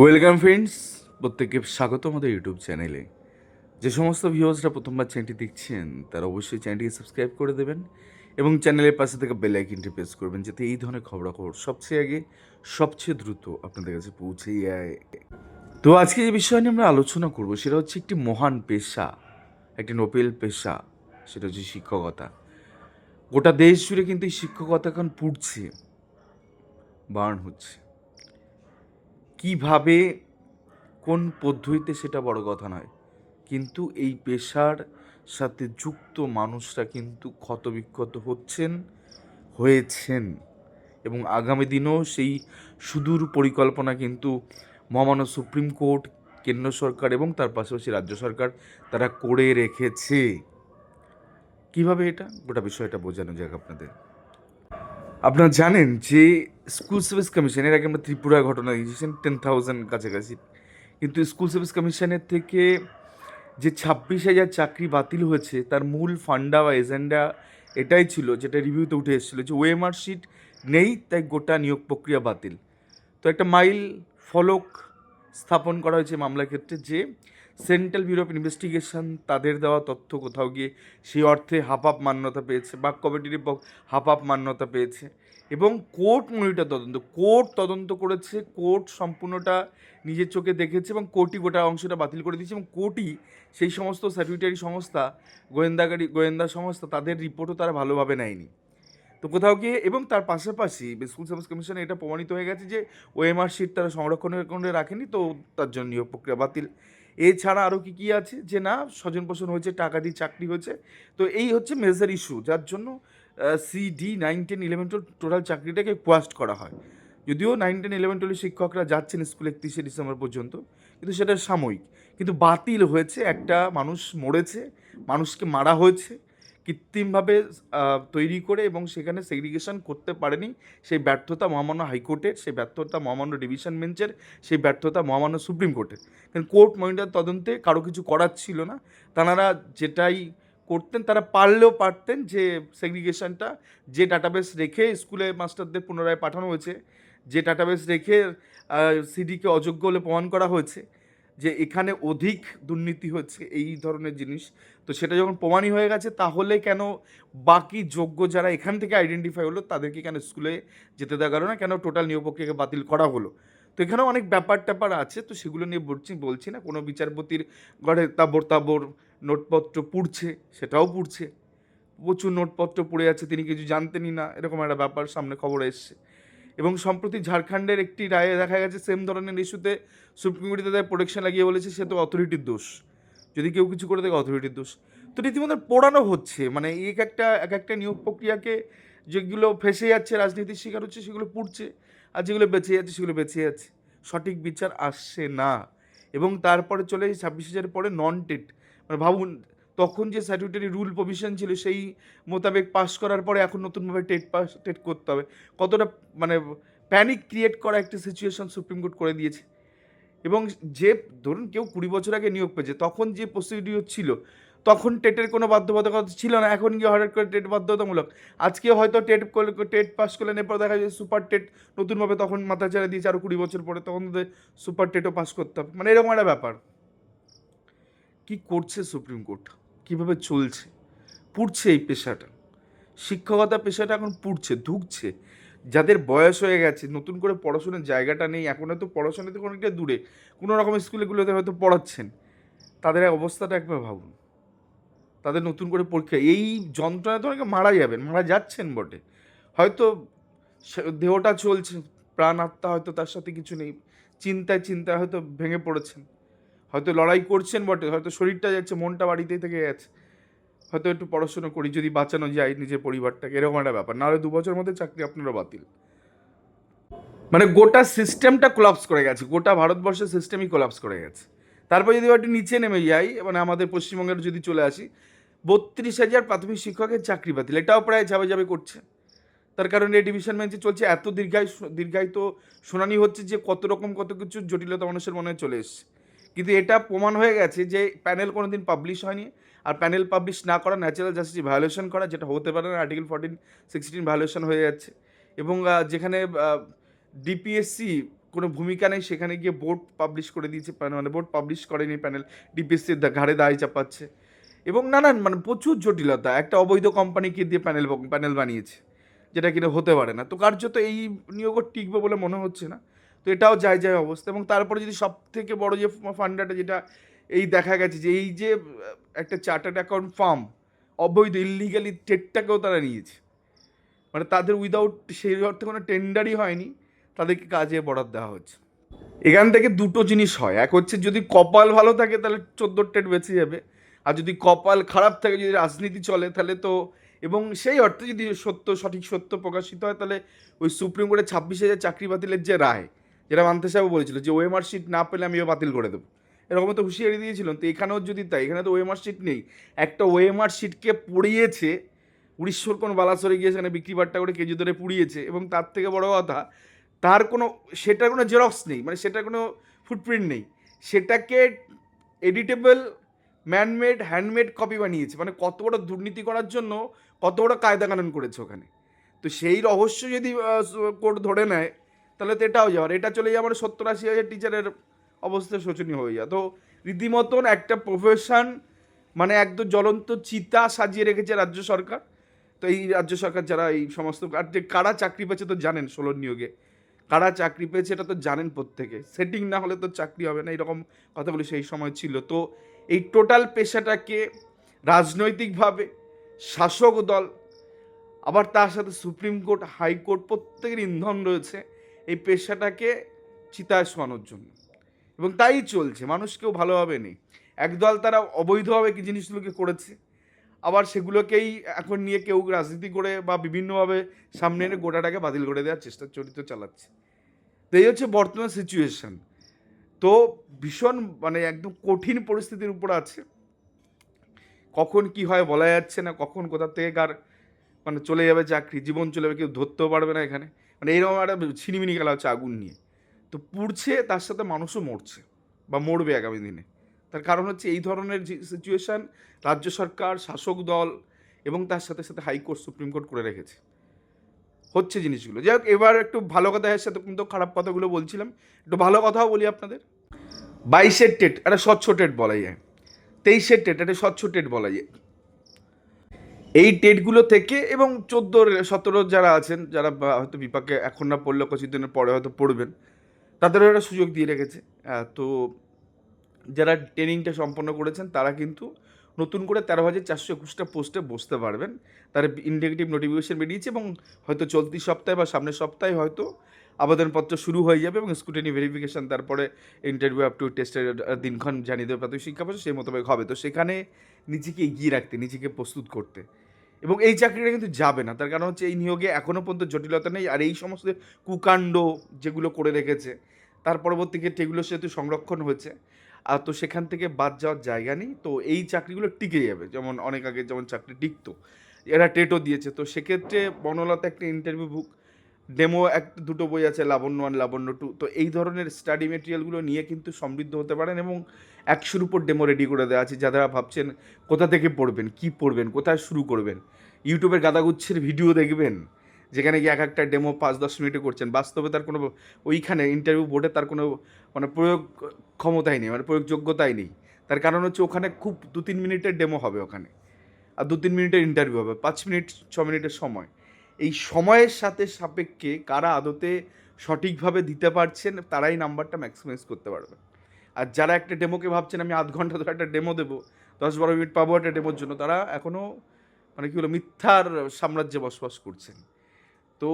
Welcome friends, প্রত্যেককে স্বাগত আমাদের ইউটিউব চ্যানেলে। যে সমস্ত ভিউয়ার্সরা প্রথমবার চ্যানেলটি দেখছেন, তারা অবশ্যই চ্যানেলটিকে সাবস্ক্রাইব করে দেবেন এবং চ্যানেলের পাশে থেকে বেল আইকনটি প্রেস করবেন যাতে এই ধরনের খবরাখবর সবচেয়ে আগে, সবচেয়ে দ্রুত আপনাদের কাছে পৌঁছে যায়। তো আজকে যে বিষয় নিয়ে আমরা আলোচনা করব, সেটা হচ্ছে একটি মহান পেশা, একটি নোবেল পেশা, সেটা হচ্ছে শিক্ষকতা। গোটা দেশ জুড়ে কিন্তু এই শিক্ষকতা এখন পুড়ছে বার্ন হচ্ছে। কীভাবে, কোন পদ্ধতিতে সেটা বড় কথা নয়। কিন্তু এই পেশার সাথে যুক্ত মানুষরা কিন্তু ক্ষতবিক্ষত হচ্ছেন, হয়েছেন এবং আগামী দিনেও সেই সুদূর পরিকল্পনা কিন্তু মহামান্য সুপ্রিম কোর্ট, কেন্দ্র সরকার এবং তার পাশাপাশি রাজ্য সরকার তারা করে রেখেছে। কীভাবে এটা? গোটা বিষয়টা বোঝানো যাক আপনাদের। আপনারা জানেন যে স্কুল সার্ভিস কমিশন এর আগে আমরা ত্রিপুরা ঘটনা দিয়েছেন টেন থাউজেন্ড কাছাকাছি। কিন্তু স্কুল সার্ভিস কমিশনের থেকে যে ছাব্বিশ হাজার চাকরি বাতিল হয়েছে, তার মূল ফান্ডা বা এজেন্ডা এটাই ছিল, যেটা রিভিউতে উঠে এসেছিল যে ওএমআর শিট নেই, তাই গোটা নিয়োগ প্রক্রিয়া বাতিল। তো একটা মাইল ফলক স্থাপন করা হয়েছে মামলার ক্ষেত্রে যে সেন্ট্রাল ব্যুরো অফ ইনভেস্টিগেশন তাদের দেওয়া তথ্য কোথাও গিয়ে সেই অর্থে হাফ আপ মান্যতা পেয়েছে, বা কমিটির হাফ আপ মান্যতা পেয়েছে। এবং কোর্ট মনিটর তদন্ত, কোর্ট তদন্ত করেছে, কোর্ট সম্পূর্ণটা নিজের চোখে দেখেছে এবং কোর্টই গোটা অংশটা বাতিল করে দিয়েছে এবং কোর্টই সেই সমস্ত স্যাটিউটারি সংস্থা, গোয়েন্দাগারি, গোয়েন্দা সংস্থা তাদের রিপোর্টও তারা ভালোভাবে নেয়নি। তো কোথাও গিয়ে এবং তার পাশাপাশি স্কুল সার্ভিস কমিশনে এটা প্রমাণিত হয়ে গেছে যে ওএমআর শিট তারা সংরক্ষণ করে রাখেনি, তো তার জন্য নিয়োগ প্রক্রিয়া বাতিল। এছাড়া আরও কী কী আছে? যে না, স্বজন পোষণ হয়েছে, টাকা দিয়ে চাকরি হয়েছে। তো এই হচ্ছে মেজর ইস্যু যার জন্য C D nine ten eleven twelve total চাকরিটাকে quash করা হয়। যদিও নাইন টেন ইলেভেন টুয়েলভ শিক্ষকরা যাচ্ছেন স্কুলে একত্রিশে ডিসেম্বর পর্যন্ত, কিন্তু সেটা সাময়িক। কিন্তু বাতিল হয়েছে, একটা মানুষ মরেছে, মানুষকে মারা হয়েছে কৃত্রিমভাবে তৈরি করে এবং সেখানে সেগ্রিগেশন করতে পারেনি। সেই ব্যর্থতা মহামান্য হাইকোর্টের, সেই ব্যর্থতা মহামান্য ডিভিশন বেঞ্চের সেই ব্যর্থতা মহামান্য সুপ্রিম কোর্টের। কারণ কোর্ট মনিটর তদন্তে কারও কিছু করার ছিল না। তাঁরা যেটাই করতেন, তারা পারলেও পারতেন যে সেগ্রিগেশনটা যে ডাটাবেস রেখে স্কুলে মাস্টারদের পুনরায় পাঠানো হয়েছে, যে ডাটাবেস রেখে সিডিকে অযোগ্য বলে প্রমাণ করা হয়েছে। যে এখানে অধিক দুর্নীতি হচ্ছে এই ধরনের জিনিস। তো সেটা যখন প্রমাণই হয়ে গেছে, তাহলে কেন বাকি যোগ্য যারা এখান থেকে আইডেন্টিফাই হলো, তাদেরকে কেন স্কুলে যেতে দেওয়া গেল না? কেন টোটাল নিয়োগ প্রক্রিয়াকে বাতিল করা হলো? তো এখানেও অনেক ব্যাপার ট্যাপার আছে। তো সেগুলো নিয়ে বলছি বলছি না, কোনো বিচারপতির ঘরে তাবর তাবর নোটপত্র পুড়ছে, সেটাও পুড়ছে। প্রচুর নোটপত্র পড়ে আছে তিনি কিছু জানতেনই না, এরকম একটা ব্যাপার সামনে খবর এসছে। এবং সম্প্রতি ঝাড়খণ্ডের একটি রায়ে দেখা গেছে সেম ধরনের ইস্যুতে সুপ্রিম কোর্টে তাদের প্রোটেকশন লাগিয়ে বলেছে, সে তো অথরিটির দোষ। যদি কেউ কিছু করে থাকে অথরিটির দোষ। তো রীতিমতো পোড়ানো হচ্ছে মানে এক একটা এক একটা নিয়োগ প্রক্রিয়াকে যেগুলো ফেসে যাচ্ছে, রাজনীতির শিকার হচ্ছে, সেগুলো পুড়ছে, আর যেগুলো বেঁচে যাচ্ছে, সেগুলো বেঁচে যাচ্ছে। সঠিক বিচার আসছে না। এবং তারপরে চলে ছাব্বিশ হাজারের পরে নন টেট মানে ভাবুন তখন যে স্যাটিউটারি রুল প্রভিশন ছিল, সেই মোতাবেক পাস করার পরে এখন নতুনভাবে টেট পাস টেট করতে হবে। কতটা মানে প্যানিক ক্রিয়েট করা একটা সিচুয়েশন সুপ্রিম কোর্ট করে দিয়েছে। এবং যে, ধরুন কেউ কুড়ি বছর আগে নিয়োগ পেয়েছে, তখন যে প্রসিডিওর ছিল, তখন টেটের কোনো বাধ্যবাধকতা ছিল না। এখন গিয়ে হঠাৎ করে টেট বাধ্যতামূলক। আজকে হয়তো টেট করলে টেট পাস করলেন এরপর দেখা যায় সুপার টেট নতুনভাবে তখন মাথা চাড়া দিয়েছে আরও কুড়ি বছর পরে, তখন তাদের সুপার টেটও পাস করতে হবে। মানে এরকম একটা ব্যাপার। কি করছে সুপ্রিম কোর্ট? কীভাবে চলছে? পুড়ছে এই পেশাটা। শিক্ষকতা পেশাটা এখন পুড়ছে, ধুকছে। যাদের বয়স হয়ে গেছে, নতুন করে পড়াশোনার জায়গাটা নেই, এখন হয়তো পড়াশোনা থেকে অনেকটা দূরে। কোনো রকম স্কুলেগুলোতে হয়তো পড়াচ্ছেন। তাদের অবস্থাটা একবার ভাবুন। তাদের নতুন করে পরীক্ষা, এই যন্ত্রণায় তো অনেকে মারা যাবেন, মারা যাচ্ছেন বটে। হয়তো দেহটা চলছে প্রাণ আত্মা হয়তো তার সাথে কিছু নেই। চিন্তায় চিন্তায় হয়তো ভেঙে পড়েছেন। হয়তো লড়াই করছেন, বটে। হয়তো শরীরটা যাচ্ছে, মনটা বাড়িতেই থেকে গেছে। হয়তো একটু পড়াশোনা করি, যদি বাঁচানো যায় নিজের পরিবারটাকে, এরকম একটা ব্যাপার। নাহলে দু বছর মধ্যে চাকরি আপনারা বাতিল। মানে গোটা সিস্টেমটা কোলাপস করে গেছে। গোটা ভারতবর্ষের সিস্টেমই কোলাপস করে গেছে। তারপর যদি একটু নিচে নেমে যাই মানে আমাদের পশ্চিমবঙ্গের যদি চলে আসি, বত্রিশ হাজার প্রাথমিক শিক্ষকের চাকরি বাতিল। এটাও প্রায় যাবে যাবে করছে। তার কারণে এই ডিভিশন বেঞ্চে চলছে, এত দীর্ঘায় দীর্ঘায়িত শুনানি হচ্ছে যে কত রকম কত কিছু জটিলতা মানুষের মনে চলে এসছে। কিন্তু এটা প্রমাণ হয়ে গেছে যে প্যানেল কোনো দিন পাবলিশ হয়নি। আর প্যানেল পাবলিশ না করা ন্যাচারাল জাস্টিস ভায়োলেশন করা, যেটা হতে পারে না আর্টিকেল ফোরটিন সিক্সটিন ভায়োলেশন হয়ে যাচ্ছে। এবং যেখানে ডিপিএসসি কোনো ভূমিকা নেই, সেখানে গিয়ে বোর্ড পাবলিশ করে দিয়েছে মানে বোর্ড পাবলিশ করেনি প্যানেল ডিপিএসসির ঘাড়ে দায় চাপাচ্ছে। এবং নানান মানে প্রচুর জটিলতা, একটা অবৈধ কোম্পানিকে দিয়ে প্যানেল প্যানেল বানিয়েছে, যেটা কিনা হতে পারে না। তো কার্যত এই নিয়োগও টিকবে বলে মনে হচ্ছে না। তো এটাও যায় যায় অবস্থা। এবং তারপরে যদি সব থেকে বড় যে ফান্ডাটা যেটা এই দেখা গেছে যে এই যে একটা চার্টার্ড অ্যাকাউন্ট ফার্ম, অবৈধ ইলিগালি টেটটাকেও তারা নিয়েছে। মানে তাদের উইদাউট সেই অর্থে কোনো টেন্ডারই হয়নি, তাদেরকে কাজে বরাদ দেওয়া হচ্ছে। এখান থেকে দুটো জিনিস হয়। এক হচ্ছে যদি কপাল ভালো থাকে, তাহলে চোদ্দ টেট বেঁচে যাবে। আর যদি কপাল খারাপ থাকে, যদি রাজনীতি চলে, তাহলে তো এবং সেই অর্থে যদি সত্য, সঠিক সত্য প্রকাশিত হয়, তাহলে ওই সুপ্রিম কোর্টে ছাব্বিশ হাজার চাকরি বাতিলের যে রায় যেটা মানতে সাহেব বলেছিল যে ওএমআর শিট না পেলে আমিও বাতিল করে দেবো। এরকম তো হুঁশিয়ারি দিয়েছিলেন, তো এখানেও যদি তাই, এখানে তো ওএমআর শিট নেই। একটা ওএমআর শিটকে পড়িয়েছে উড়িষ্যর কোন বালাসরে গিয়ে সেখানে বিক্রি বাট্টা করে কেজি ধরে পুড়িয়েছে, এবং তার থেকে বড় কথা, তার কোনো, সেটার কোনো জেরক্স নেই মানে সেটার কোনো ফুটপ্রিন্ট নেই। সেটাকে এডিটেবল ম্যানমেড হ্যান্ডমেড কপি বানিয়েছে মানে কত বড় দুর্নীতি করার জন্য কত বড় কায়দা কানুন করেছে ওখানে। তো সেই রহস্য যদি কোর্ট ধরে নেয় তাহলে তো এটাও যাওয়ার। এটা চলে যাওয়ার সত্তর আশি হাজার টিচারের অবস্থা শোচনীয় হয়ে যায়। তো রীতিমতন একটা প্রফেশন মানে একদম জ্বলন্ত চিতা সাজিয়ে রেখেছে রাজ্য সরকার। তো এই রাজ্য সরকার যারা এই সমস্ত আর যে কারা চাকরি পেয়েছে তো জানেন ষোলোর নিয়োগে। কারা চাকরি পেয়েছে এটা তো জানেন প্রত্যেকে। সেটিং না হলে তো চাকরি হবে না, এরকম কথাগুলি সেই সময় ছিল। তো এই টোটাল পেশাটাকে রাজনৈতিকভাবে শাসক দল, আবার তার সাথে সুপ্রিম কোর্ট হাইকোর্ট প্রত্যেকের ইন্ধন রয়েছে। এই পেশাটাকে চিতায় শোয়ানোর জন্য। এবং তাই চলছে মানুষ কেউ ভালোভাবে নেই। একদল তারা অবৈধভাবে কি জিনিসগুলোকে করেছে, আবার সেগুলোকেই এখন নিয়ে কেউ রাজনীতি করে বা বিভিন্নভাবে সামনে এনে গোটাটাকে বাতিল করে দেওয়ার চেষ্টা, চরিত্র চালাচ্ছে। তো এই হচ্ছে বর্তমান সিচুয়েশন তো ভীষণ মানে একদম কঠিন পরিস্থিতির উপর আছে। কখন কি হয় বলা যাচ্ছে না, কখন কোথা থেকে কার মানে চলে যাবে, চাকরি, জীবন চলে যাবে, কেউ ধরতেও পারবে না এখানে। মানে এরকম একটা ছিনিমিনি খেলা হচ্ছে আগুন নিয়ে। তো পুড়ছে, তার সাথে মানুষও মরছে বা মরবে আগামী দিনে। তার কারণ হচ্ছে এই ধরনের সিচুয়েশান রাজ্য সরকার, শাসক দল এবং তার সাথে সাথে হাইকোর্ট সুপ্রিম কোর্ট করে রেখেছে। হচ্ছে জিনিসগুলো। যাই হোক, এবার একটু ভালো কথার সাথে কিন্তু খারাপ কথাগুলো বলছিলাম। একটু ভালো কথাও বলি আপনাদের। বাইশের টেট, একটা স্বচ্ছ টেট বলা যায়। তেইশের টেট, একটা স্বচ্ছ টেট বলা যায়। এই টেটগুলো থেকে এবং চোদ্দোর সতেরো যারা আছেন, যারা হয়তো বিপাকে এখন না পড়লে কিছুদিনের পরে হয়তো পড়বেন, তাদেরও একটা সুযোগ দিয়ে রেখেছে। তো যারা ট্রেনিংটা সম্পন্ন করেছেন, তারা কিন্তু নতুন করে তেরো হাজার চারশো একুশটা পোস্টে বসতে পারবেন। তার ইন্ডিকেটিভ নোটিফিকেশান বেরিয়েছে এবং হয়তো চলতি সপ্তাহে বা সামনের সপ্তাহে হয়তো আবেদনপত্র শুরু হয়ে যাবে এবং স্কুটেনি ভেরিফিকেশান তারপরে ইন্টারভিউ আপ টু টেস্টের দিনক্ষণ জানিয়ে দেবে প্রাথমিক শিক্ষা সেই মোতাবেক হবে। তো সেখানে নিজেকে এগিয়ে রাখতে, নিজেকে প্রস্তুত করতে। এবং এই চাকরিটা কিন্তু যাবে না। তার কারণ হচ্ছে এই নিয়োগে এখনও পর্যন্ত জটিলতা নেই আর এই সমস্ত কুকাণ্ড যেগুলো করে রেখেছে, তার পরবর্তী ক্ষেত্রে এগুলো সেহেতু সংরক্ষণ হয়েছে। আর তো সেখান থেকে বাদ যাওয়ার জায়গা নেই। তো এই চাকরিগুলো টিকে যাবে। যেমন অনেক আগে যেমন চাকরি টিকতো, এরা টেটও দিয়েছে। তো সেক্ষেত্রে বনলতা একটা ইন্টারভিউ বুক ডেমো এক, দুটো বই আছে, লাবণ্য ওয়ান লাবণ্য টু তো এই ধরনের স্টাডি মেটেরিয়ালগুলো নিয়ে কিন্তু সমৃদ্ধ হতে পারেন এবং একশোর উপর ডেমো রেডি করে দেওয়া আছে। যারা ভাবছেন কোথা থেকে পড়বেন, কি পড়বেন, কোথায় শুরু করবেন ইউটিউবের গাদাগুচ্ছের ভিডিও দেখবেন, যেখানে গিয়ে এক একটা ডেমো পাঁচ, দশ মিনিটে করছেন, বাস্তবে তার কোনো ওইখানে ইন্টারভিউ বোর্ডে তার কোনো মানে প্রয়োগ ক্ষমতাই নেই মানে প্রয়োগ যোগ্যতাই নেই। তার কারণ হচ্ছে ওখানে খুব দু, তিন মিনিটের ডেমো হবে ওখানে। আর দু, তিন মিনিটের ইন্টারভিউ হবে, পাঁচ মিনিট ছ মিনিটের সময়। এই সময়ের সাথে সাপেক্ষে কারা আদতে সঠিকভাবে দিতে পারছেন, তারাই নাম্বারটা ম্যাক্সিমাইজ করতে পারবে। আর যারা একটা ডেমোকে ভাবছেন, আমি আধ ঘণ্টা ধরে একটা ডেমো দেবো, দশ বারো মিনিট পাবো একটা ডেমোর জন্য, তারা এখনও মানে কী হলো মিথ্যার সাম্রাজ্যে বসবাস করছেন। তো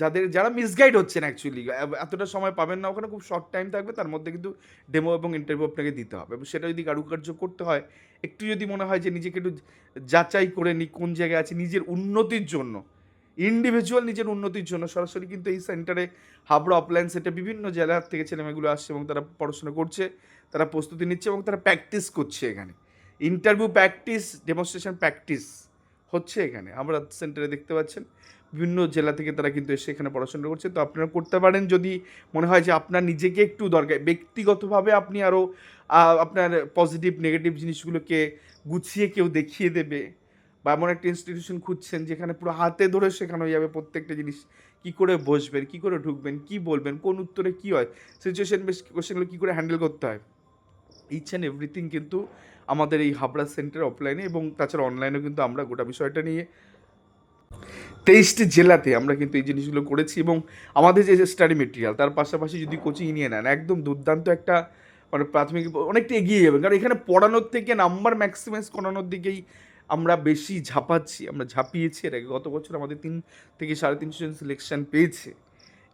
যাদের, যারা মিসগাইড হচ্ছেন অ্যাকচুয়ালি এতটা সময় পাবেন না, ওখানে খুব শর্ট টাইম থাকবে, তার মধ্যে কিন্তু ডেমো এবং ইন্টারভিউ আপনাকে দিতে হবে। এবং সেটা যদি কারুকার্য করতে হয়, একটু যদি মনে হয় যে নিজেকে একটু যাচাই করে নি, কোন জায়গায় আছে, নিজের উন্নতির জন্য ইন্ডিভিজুয়াল নিজের উন্নতির জন্য। সরাসরি কিন্তু এই সেন্টারে হাবড়া অফলাইন সেন্টার বিভিন্ন জেলার থেকে ছেলেমেয়েগুলো আসছে এবং তারা পড়াশোনা করছে, তারা প্রস্তুতি নিচ্ছে এবং তারা প্র্যাকটিস করছে এখানে। ইন্টারভিউ প্র্যাকটিস ডেমনস্ট্রেশন প্র্যাকটিস হচ্ছে এখানে। আমরা সেন্টারে দেখতে পাচ্ছেন, বিভিন্ন জেলা থেকে তারা কিন্তু এসে এখানে পড়াশোনা করছে। তো আপনারা করতে পারেন যদি মনে হয় যে আপনার নিজেকে একটু দরকার, ব্যক্তিগতভাবে আপনি আরও আপনার পজিটিভ নেগেটিভ জিনিসগুলোকে গুছিয়ে কেউ দেখিয়ে দেবে। বা এমন একটা ইনস্টিটিউশন খুঁজছেন যেখানে পুরো হাতে ধরে শেখানো যাবে প্রত্যেকটা জিনিস। কি করে বসবেন? কি করে ঢুকবেন? কি বলবেন? কোন উত্তরে কি হয়? সিচুয়েশন বেশ কোশ্চেনগুলো কী করে হ্যান্ডেল করতে হয়? ইচ অ্যান্ড এভরিথিং কিন্তু আমাদের এই হাবড়া সেন্টার অফলাইনে এবং তাছাড়া অনলাইনেও কিন্তু আমরা গোটা বিষয়টা নিয়ে তেইশটি জেলাতে আমরা কিন্তু এই জিনিসগুলো করেছি এবং আমাদের যে স্টাডি মেটেরিয়াল তার পাশাপাশি যদি কোচিং নিয়ে নেন, একদম দুর্দান্ত একটা মানে প্রাথমিক অনেকটা এগিয়ে যাবেন। কারণ এখানে পড়ানোর থেকে নাম্বার ম্যাক্সিমাইজ করানোর দিকেই আমরা বেশি ঝাঁপাচ্ছি, আমরা ঝাঁপিয়েছি এর আগে। গত বছর আমাদের তিন থেকে সাড়ে তিনশো জন সিলেকশন পেয়েছে।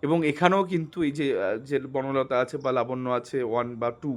এবং এখানেও কিন্তু এই যে যে বনলতা আছে বা লাবণ্য আছে ওয়ান বা টু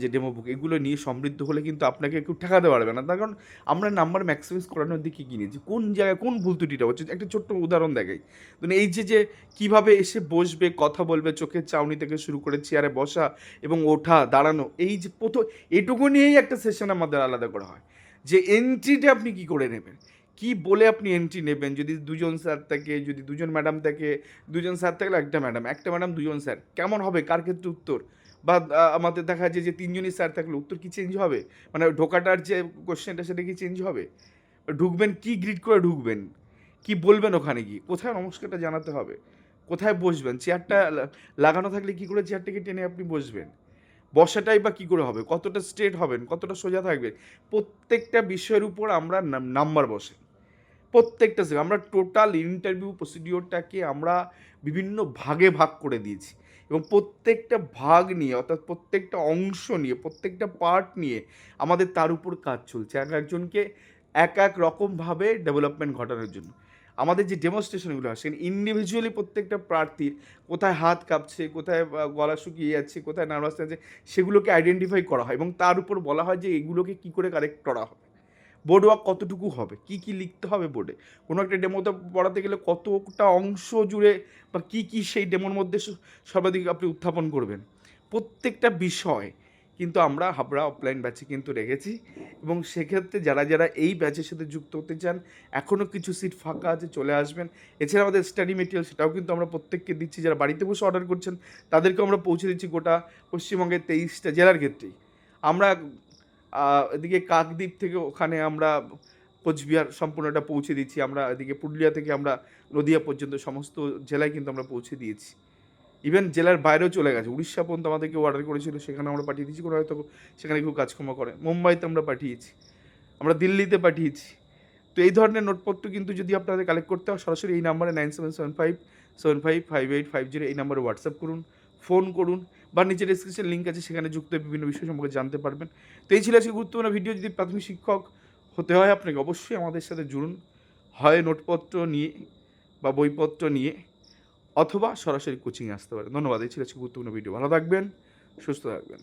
যে ডেমো বুক এগুলো নিয়ে সমৃদ্ধ হলে কিন্তু আপনাকে একটু ঠেকাতে পারবে না। তার কারণ আমরা নাম্বার ম্যাক্সিমাইজ করানোর দিকে কিনেছি কোন জায়গায় কোন ভুল ত্রুটিটা হচ্ছে? একটা ছোট্ট উদাহরণ দেখাই। মানে এই যে যে কীভাবে এসে বসবে, কথা বলবে, চোখের চাউনি থেকে শুরু করে চেয়ারে বসা এবং ওঠা, দাঁড়ানো, এই যে প্রথম, এটুকু নিয়েই একটা সেশন আমাদের আলাদা করা হয়। যে এন্ট্রিটা আপনি কি করে নেবেন? কি বলে আপনি এন্ট্রি নেবেন? যদি দুজন স্যার থাকে, যদি দুজন ম্যাডাম থাকে, দুজন স্যার থাকলে একটা ম্যাডাম একটা ম্যাডাম দুজন স্যার কেমন হবে? কার ক্ষেত্রে উত্তর? বা আমাদের দেখা যায় যে তিনজনই স্যার থাকলে উত্তর কি চেঞ্জ হবে? মানে ঢোকাটার যে কোশ্চেনটা সেটা কি চেঞ্জ হবে? ঢুকবেন, কি গ্রিড করে ঢুকবেন? কি বলবেন ওখানে গিয়ে? কোথায় নমস্কারটা জানাতে হবে? কোথায় বসবেন? চেয়ারটা লাগানো থাকলে কি করে চেয়ারটাকে টেনে আপনি বসবেন? বসাটাই বা কী করে হবে? কতটা স্ট্রেট হবেন? কতটা সোজা থাকবেন? প্রত্যেকটা বিষয়ের উপর আমরা নাম্বার বসে প্রত্যেকটা আমরা টোটাল ইন্টারভিউ প্রসিডিওরটাকে আমরা বিভিন্ন ভাগে ভাগ করে দিয়েছি। এবং প্রত্যেকটা ভাগ নিয়ে, অর্থাৎ প্রত্যেকটা অংশ নিয়ে, প্রত্যেকটা পার্ট নিয়ে আমাদের তার উপর কাজ চলছে। এক একজনকে এক এক রকমভাবে ডেভেলপমেন্ট ঘটানোর জন্য। আমাদের যে ডেমনস্ট্রেশনগুলো হয়, সেখানে ইন্ডিভিজুয়ালি প্রত্যেকটা প্রার্থীর কোথায় হাত কাঁপছে, কোথায় গলা শুকিয়ে যাচ্ছে, কোথায় নার্ভাস আছে, সেগুলোকে আইডেন্টিফাই করা হয় এবং তার উপর বলা হয় যে এগুলোকে কী করে কারেক্ট করা হবে। বোর্ড ওয়ার্ক কতটুকু হবে? কি কি লিখতে হবে বোর্ডে কোনো একটা ডেমোতে পড়াতে গেলে কতটা অংশ জুড়ে বা কি কি সেই ডেমোর মধ্যে সর্বাধিক আপনি উত্থাপন করবেন? প্রত্যেকটা বিষয় কিন্তু আমরা হাবড়া অফলাইন ব্যাচে কিন্তু রেখেছি। এবং সেক্ষেত্রে যারা যারা এই ব্যাচের সাথে যুক্ত হতে চান এখনও কিছু সিট ফাঁকা আছে, চলে আসবেন। এছাড়া আমাদের স্টাডি মেটেরিয়াল সেটাও কিন্তু আমরা প্রত্যেককে দিচ্ছি। যারা বাড়িতে বসে অর্ডার করছেন তাদেরকে আমরা পৌঁছে দিচ্ছি গোটা পশ্চিমবঙ্গের তেইশটা জেলার ক্ষেত্রেই। আমরা এদিকে কাকদ্বীপ থেকে ওখানে আমরা কোচবিহার সম্পূর্ণটা পৌঁছে দিচ্ছি। আমরা এদিকে পুরুলিয়া থেকে আমরা নদিয়া পর্যন্ত সমস্ত জেলায় কিন্তু আমরা পৌঁছে দিয়েছি। ইভেন জেলার বাইরেও চলে গেছে। উড়িষ্যা পর্যন্ত আমাদেরকে অর্ডার করেছিল, সেখানে আমরা পাঠিয়ে দিয়েছি। কোনো হয়তো সেখানে কেউ কাজকর্ম করে। মুম্বাইতে আমরা পাঠিয়েছি। আমরা দিল্লিতে পাঠিয়েছি। তো এই ধরনের নোটপত্র কিন্তু যদি আপনাদের কালেক্ট করতে হয়, সরাসরি এই নাম্বারে nine seven seven five seven five five eight five zero এই নাম্বারে হোয়াটসঅ্যাপ করুন ফোন করুন, বা নিচে ডিসক্রিপশন লিঙ্ক আছে, সেখানে যুক্ত বিভিন্ন বিষয় সম্পর্কে জানতে পারবেন। তো এই ছিল আজকে গুরুত্বপূর্ণ ভিডিও যদি প্রাথমিক শিক্ষক হতে হয়, আপনাকে অবশ্যই আমাদের সাথে জুড়ুন। হয় নোটপত্র নিয়ে বা বইপত্র নিয়ে। অথবা সরাসরি কোচিংয়ে আসতে পারে ধন্যবাদ এই ছিল গুরুত্বপূর্ণ ভিডিও ভালো থাকবেন সুস্থ থাকবেন।